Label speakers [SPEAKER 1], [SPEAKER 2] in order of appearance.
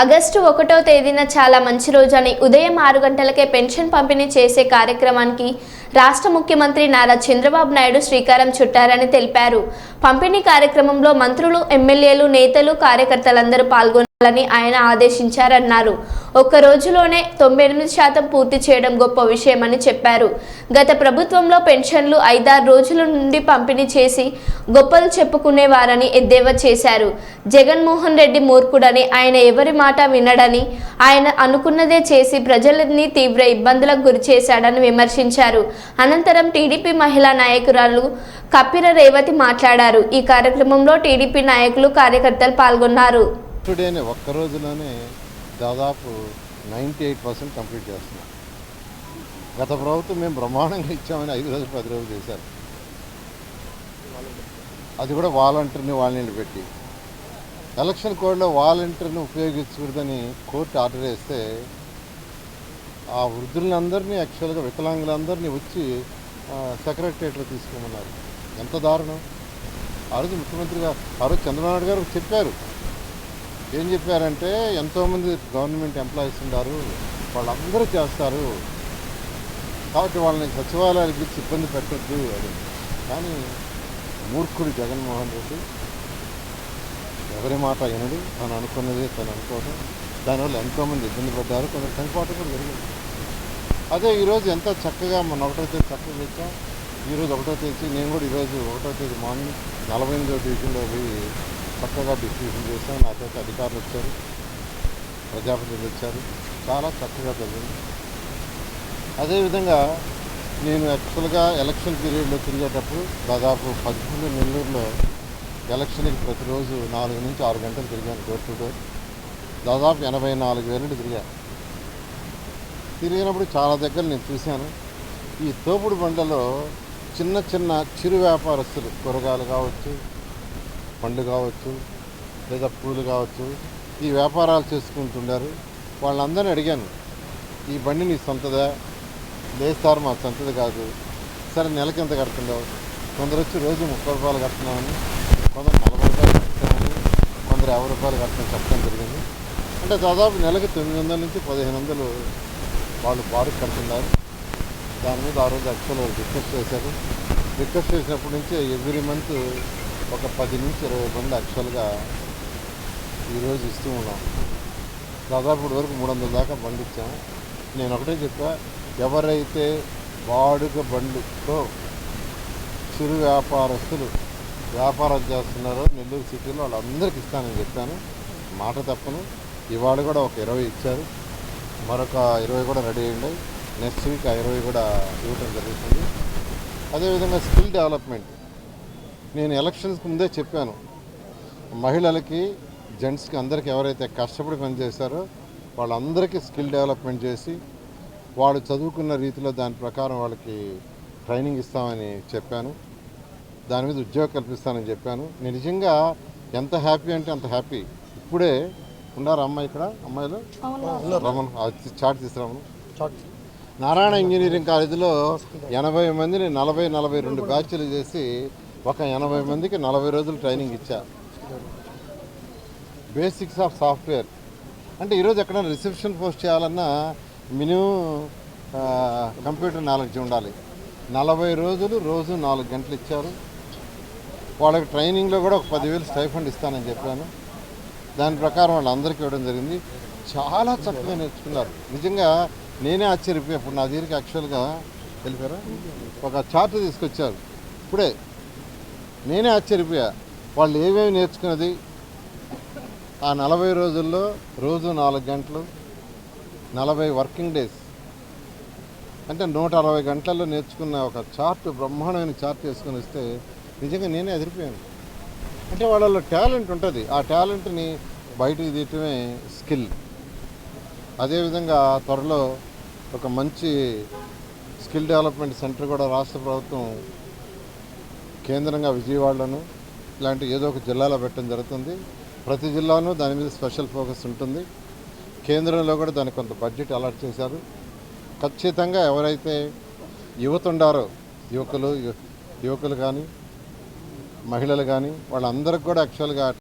[SPEAKER 1] August ఒకటో తేదీన చాలా మంచి రోజు అని ఉదయం ఆరు గంటలకే పెన్షన్ పంపిణీ చేసే కార్యక్రమానికి రాష్ట్ర ముఖ్యమంత్రి నారా చంద్రబాబు నాయుడు శ్రీకారం చుట్టారని తెలిపారు. పంపిణీ కార్యక్రమంలో మంత్రులు ఎమ్మెల్యేలు నేతలు కార్యకర్తలందరూ పాల్గొన్నారు. పాల్గొనాలని ఆయన ఆదేశించారన్నారు. ఒక్క రోజులోనే తొంభై ఎనిమిది శాతం పూర్తి చేయడం గొప్ప విషయమని చెప్పారు. గత ప్రభుత్వంలో పెన్షన్లు ఐదారు రోజుల నుండి పంపిణీ చేసి గొప్పలు చెప్పుకునేవారని ఎద్దేవా చేశారు. జగన్మోహన్ రెడ్డి మూర్ఖుడని ఆయన ఎవరి మాట వినడని ఆయన అనుకున్నదే చేసి ప్రజలని తీవ్ర ఇబ్బందులకు గురి చేశాడని విమర్శించారు. అనంతరం టీడీపీ మహిళా నాయకురాలు కపిర రేవతి మాట్లాడారు. ఈ కార్యక్రమంలో టీడీపీ నాయకులు కార్యకర్తలు పాల్గొన్నారు.
[SPEAKER 2] టుడేనే ఒక్క రోజులోనే దాదాపు నైంటీ ఎయిట్ పర్సెంట్ కంప్లీట్ చేస్తున్నాం. గత ప్రభుత్వం మేము బ్రహ్మాండంగా ఇచ్చామని ఐదు రోజులు పది రోజులు చేశారు. అది కూడా వాలంటీర్ని వాళ్ళని పెట్టి. ఎలక్షన్ కోడ్లో వాలంటీర్ని ఉపయోగించకూడదని కోర్టు ఆర్డర్ వేస్తే ఆ వృద్ధులందరినీ యాక్చువల్గా వికలాంగులందరినీ వచ్చి సెక్రటరియట్లో తీసుకోమన్నారు. ఎంత దారుణం. ఆ రోజు గారు ఆ రోజు చంద్రబాబు నాయుడు గారు చెప్పారు. ఏం చెప్పారంటే ఎంతోమంది గవర్నమెంట్ ఎంప్లాయీస్ ఉన్నారు వాళ్ళందరూ చేస్తారు. కాబట్టి వాళ్ళని సచివాలయాలకు ఇచ్చి ఇబ్బంది పెట్టద్దు అని. కానీ మూర్ఖుడు జగన్మోహన్ రెడ్డి ఎవరి మాట వినడు. తను అనుకున్నది తను అనుకోవడం. దానివల్ల ఎంతోమంది ఇబ్బంది పడ్డారు. కొందరు చనిపోవటం కూడా జరిగింది. అదే ఈరోజు ఎంత చక్కగా మన ఒకటో తేదీ చక్కగా తెచ్చాం ఈరోజు ఒకటో తేదీ నేను కూడా ఈరోజు ఒకటో తేదీ మార్నింగ్ నలభై ఎనిమిదో డివిజన్లో పోయి చక్కగా డిస్ట్రిబ్యూషన్ చేశాం నాతో అధికారులు వచ్చారు. ప్రజాప్రతినిధులు వచ్చారు. చాలా చక్కగా జరిగింది. అదేవిధంగా నేను యాక్చువల్గా ఎలక్షన్ పీరియడ్లో తిరిగేటప్పుడు దాదాపు పదకొండు నెల్లూరులో ఎలక్షన్కి ప్రతిరోజు నాలుగు నుంచి ఆరు గంటలు తిరిగాను డోర్ టు డోర్ దాదాపు ఎనభై నాలుగు వేలు తిరిగాను తిరిగినప్పుడు చాలా దగ్గర నేను చూశాను. ఈ తోపుడు బండలో చిన్న చిన్న చిరు వ్యాపారస్తులు కూరగాయలు కావచ్చు పండ్లు కావచ్చు లేదా పూలు కావచ్చు ఈ వ్యాపారాలు చేసుకుంటుండారు. వాళ్ళందరినీ అడిగాను ఈ బండి నీ సొంతదా? లేదు సార్ మా సొంతది కాదు. సరే నెలకి ఎంత కడుతున్నావు? కొందరు వచ్చి రోజు ముప్పై రూపాయలు కడుతున్నామని కొందరు నలభై రూపాయలు కడుతున్నామని కొందరు యాభై రూపాయలు కట్టడం చెప్పడం జరిగింది. అంటే దాదాపు నెలకి తొమ్మిది వందల నుంచి పదిహేను వందలు వాళ్ళు బారు కడుతున్నారు. దాని మీద ఆ రోజు యాక్చువల్ రిక్వెస్ట్ చేశారు. రిక్వెస్ట్ చేసినప్పటి నుంచి ఎవ్రీ మంత్ ఒక పది నుంచి ఇరవై మంది యాక్చువల్గా ఈరోజు ఇస్తూ ఉన్నాం. దాదాపు ఇప్పటి వరకు మూడు వందల దాకా బండి ఇచ్చాము నేను ఒకటే చెప్పా ఎవరైతే వాడుక బండితో చిరు వ్యాపారస్తులు వ్యాపారం చేస్తున్నారో నెల్లూరు సిటీలో వాళ్ళందరికీ ఇస్తానని చెప్పాను. మాట తప్పను. ఇవాళ కూడా ఒక ఇరవై ఇచ్చారు. మరొక ఇరవై కూడా రెడీ అయ్యింది. నెక్స్ట్ వీక్ ఆ ఇరవై కూడా ఇవ్వటం జరుగుతుంది. అదేవిధంగా స్కిల్ డెవలప్మెంట్. నేను ఎలక్షన్స్ ముందే చెప్పాను. మహిళలకి జెంట్స్కి అందరికీ ఎవరైతే కష్టపడి పనిచేశారో వాళ్ళందరికీ స్కిల్ డెవలప్మెంట్ చేసి వాళ్ళు చదువుకున్న రీతిలో దాని ప్రకారం వాళ్ళకి ట్రైనింగ్ ఇస్తామని చెప్పాను. దాని మీద ఉద్యోగం కల్పిస్తానని చెప్పాను. నేను నిజంగా ఎంత హ్యాపీ అంటే అంత హ్యాపీ ఇప్పుడే ఉన్నారు అమ్మాయి ఇక్కడ? అమ్మాయిలు? రమణ. చాట్ తీసుకురామను నారాయణ ఇంజనీరింగ్ కాలేజీలో ఎనభై మందిని నలభై నలభై రెండు బ్యాచ్లు చేసి ఒక ఎనభై మందికి నలభై రోజులు ట్రైనింగ్ ఇచ్చా. Basics of software. అంటే ఈరోజు ఎక్కడైనా రిసెప్షన్ పోస్ట్ చేయాలన్నా మినిమం కంప్యూటర్ నాలెడ్జ్ ఉండాలి. నలభై రోజులు రోజు నాలుగు గంటలు ఇచ్చారు. వాళ్ళకి ట్రైనింగ్లో కూడా ఒక పదివేలు స్టైఫండ్ ఇస్తానని చెప్పాను. దాని ప్రకారం వాళ్ళందరికీ ఇవ్వడం జరిగింది. చాలా చక్కగా నేర్చుకున్నారు. నిజంగా నేనే ఆశ్చర్యపోయి అప్పుడు నా దగ్గరికి యాక్చువల్గా వెళ్ళిపోయారా? ఒక చార్ట్ తీసుకొచ్చారు. ఇప్పుడే నేనే ఆశ్చర్యపోయా. వాళ్ళు ఏమేమి నేర్చుకున్నది? ఆ నలభై రోజుల్లో రోజు నాలుగు గంటలు నలభై వర్కింగ్ డేస్. అంటే నూట అరవై గంటల్లో నేర్చుకున్న ఒక చార్ట్ బ్రహ్మాండమైన చార్ట్ వేసుకొని వస్తే నిజంగా నేనే ఎదిరిపోయాను. అంటే వాళ్ళలో టాలెంట్ ఉంటుంది. ఆ టాలెంట్ని బయటకు తీయటమే స్కిల్. అదేవిధంగా త్వరలో ఒక మంచి స్కిల్ డెవలప్మెంట్ సెంటర్ కూడా రాష్ట్ర ప్రభుత్వం కేంద్రంగా విజయవాడలోను ఇలాంటి ఏదో ఒక జిల్లాలో పెట్టడం జరుగుతుంది. ప్రతి జిల్లాను దాని మీద స్పెషల్ ఫోకస్ ఉంటుంది. కేంద్రంలో కూడా దానికి కొంత బడ్జెట్ అలాట్ చేశారు. ఖచ్చితంగా ఎవరైతే యువత ఉండారో యువకులు యువకులు కానీ మహిళలు కానీ వాళ్ళందరికీ కూడా యాక్చువల్గా